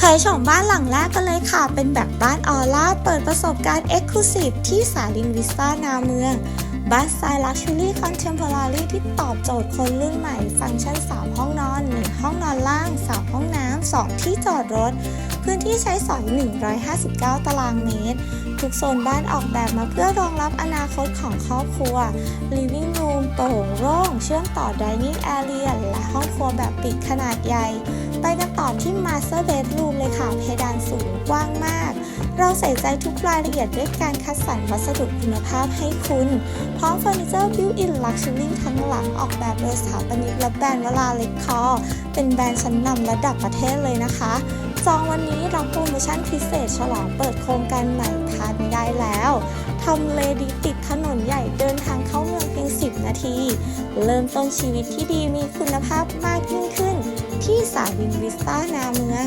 เผยโฉมบ้านหลังแรกกันเลยค่ะ เป็นแบบบ้านออร่าเปิดประสบการณ์ Exclusive ที่สาลินวิสตานาเมืองบ้านสไตล์ลักชัวรี่คอนเทมพอรารีที่ตอบโจทย์คนรุ่นใหม่ ฟังก์ชัน 3 ห้องนอน 1 ห้องนอนล่าง 3 ห้องน้ำ 2 ที่จอดรถ พื้นที่ใช้สอย 159 ตารางเมตร ทุกโซนบ้านออกแบบมาเพื่อรองรับอนาคตของครอบครัว Living Room โปร่งโล่ง เชื่อมต่อ Dining Area และห้องครัวแบบปิดขนาดใหญ่ ไปกัน Master Bedroom เลยค่ะ เพดานสูงกว้างมาก เราใส่ใจทุกรายละเอียดด้วยการคัดสรรวัสดุคุณภาพให้คุณ พร้อมเฟอร์นิเจอร์ Built-in Luxury ทั้งหลังออกแบบโดยสถาปนิกและแบรนด์วลาเล็กคอ เป็นแบรนด์ชั้นนำระดับประเทศเลยนะคะจองวันนี้รับโปรโมชั่นพิเศษฉลองเปิดโครงการใหม่พาดไม่ได้แล้วทำเลดีติดถนนใหญ่เดินทางเข้าเมืองเพียง 10 นาที เริ่มต้นชีวิตที่ดีมีคุณภาพมากยิ่งขึ้น ที่สายวินวิสต้านาเมือง